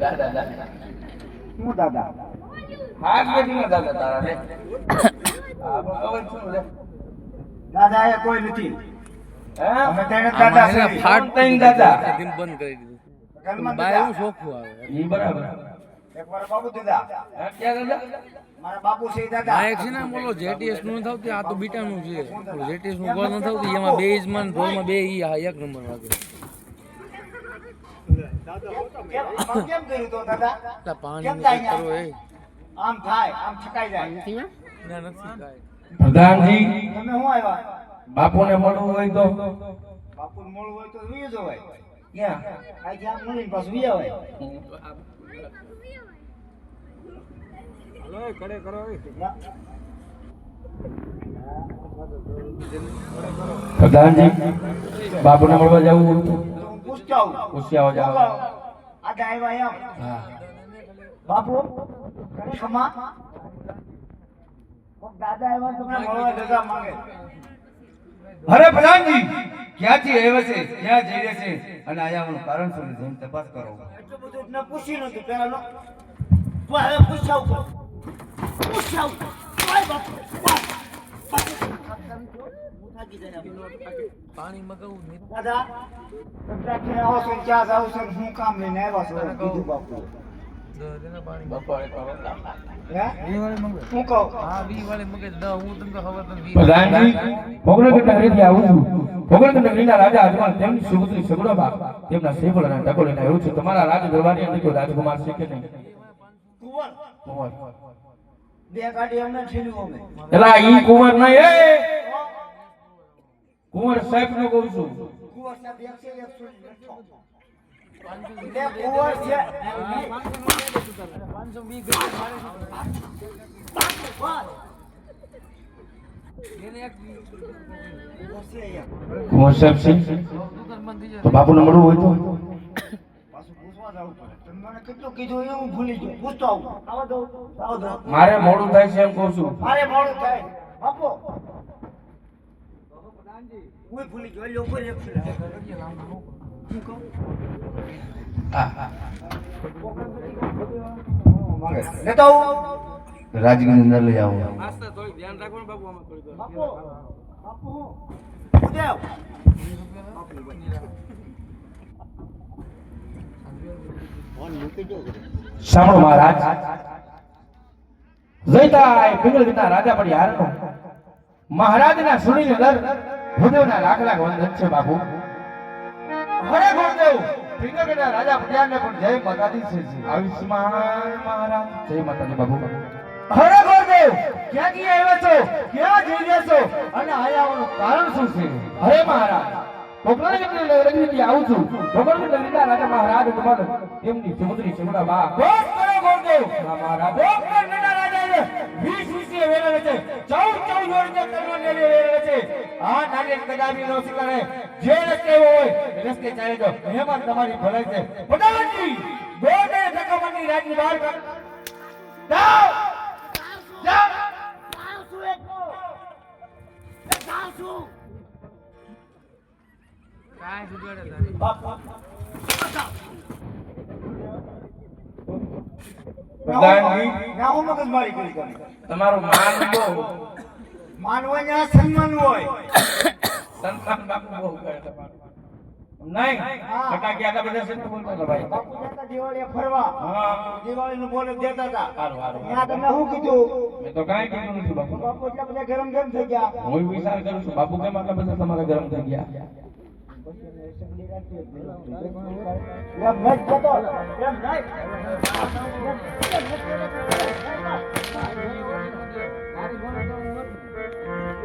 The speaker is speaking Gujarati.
દાદા દાદા. હું દાદા? હાથ દાદા તારા લે આ ભગવાન શું લે દાદા એ કોઈ નથી. અમે તેને દાદા છે ફાટ ત્રણ દાદા? દિન બંધ કરી દીધું. ઘરમાં બાય એવું દાદા. ચોખ્ખું આવે બરાબર. એક મારા દાદા. ક્યાં દાદા? મારા બાપુ છે દાદા. આ એક છે ને આમ જેટીએસનું થતું આ તો બીટાનું છે. જેટીએસનું ગોળ ન થતું એમાં માં ઢોલમાં બે ઈ આ એક નંબર વાગે. કેમ આમ કર્યું તો દાદા? પાણી થાય કરો એ. આમ થાય આમ છકાઈ જાય ના નથી કાંઈ પ્રધાનજી તમે હું આવ્યા? બાપુને મળવું હોય તો? બાપુ મોડું હોય તો વી જવાય ક્યાં? અહીંથી આમ મળીને પાછું વી આવાય ના. પ્રધાનજી બાપુને મળવા જવું હોય તો તો હું જાવ આજે આવ્યા એમ હા. બાપુ ખમા દાદા આવ્યા તમને મળવા દાદા માંગે. અરે પ્રધાનજી ક્યાંથી આવ્યા છે? ક્યાં જઈ રહ્યા છે? અને આયા હું કારણ શું છે? એની તપાસ કરો. એટલું બધું મેં પૂછી નતું પેલા નો તું હવે પૂછાવ પૂછાવ બાપુ. પાણી મગાવું દાદા કંટાળીને આવો છો ક્યાં જાવ છો હું કામ લઈને આવ્યા છો કીધું બાપુ આવું તમારા રાજ દરબારની અંદર રાજકુમાર છે કે નહીં બે ગાડી અમને ઠેલ્યું અમે. એલા ઈ કુંવર નહીં, એ કુંવર સાહેબ નો કહું છું. કુંવર સાહેબ એકસો એકસો કુંવર છે પાંચસો વીસ કુંવર સાહેબ થઈ તો બાપુ ને મળવું હોય તો? મારે મોડું થાય છે એમ કઉ છું. મારે મોડું થાય. બાપો. હું ભૂલી ગયો લોકો રે. હું કહું? હા હા લેતો અંદર લઈ આવો થોડી ધ્યાન રાખવાનું બાબુ આમાં થોડી બાપુ બાપુ ઉદેવ. સાંભળો મહારાજ જયતા પિંગલગીના રાજા પડી હારનો મહારાજના સુણીને દર ભૂદેવના લાખ લાખ વંદન છે, બાપુ. હરે ગુરુદેવ શ્રીનગરના રાજા પડિયાને પણ જય માતાજી છે. આયુષ્માન મહારાજ. જય માતાજી, બાપુ. હરે ગુરુદેવ, ક્યાં ગયા આવ્યા છો? ક્યાં જઈ રહ્યા છો? અને આયા આવવાનું કારણ શું છે? હરે મહારાજ કોકણાની રજનીથી આવું છું. ભગવાન લલિતા રાજા મહારાજ તમારે તેમની સુમુદ્રી સુમડા બા. ભોગ કરો ગુરુદેવ. મહારાજ. ભોગ કરો નડા રાજાએ વીસ વીસે છે. ચૌદ ચૌદ વર્ષે કર્મ ને વેરે છે. આ નાની કદાબી નો શિકારે જે રસ્તે હોય રસ્તે ચાલે જો એમાં તમારી ભલાઈ છે પ્રધાનજી ગોડે ધક્કામની રાજની બહાર કર જાઓ જાઓ કાંઈ સુધારે તારી પ્રધાનજી ના હું મગજમારી કરી તમે તમારું માન બહુ માન હોય સન્માન હોય. સંતાન બાપુ બહુ કરે નહીં? કે આટલા બધા સંત બોલતા હતા ભાઈ. બાપુ જતા દિવાળીએ ફરવા. હા. દિવાળીનું બોનસ દેતા હતા. સારું સારું ત્યાં તમને શું કીધું? મેં તો કાંઈ કીધું નથી બાપુ. બાપુ એટલા બધા ગરમ ગરમ થઈ ગયા. હું વિચાર કરું છું બાપુ કેમ આટલા બધા તમારા ગરમ થઈ ગયા? એમ નહીં.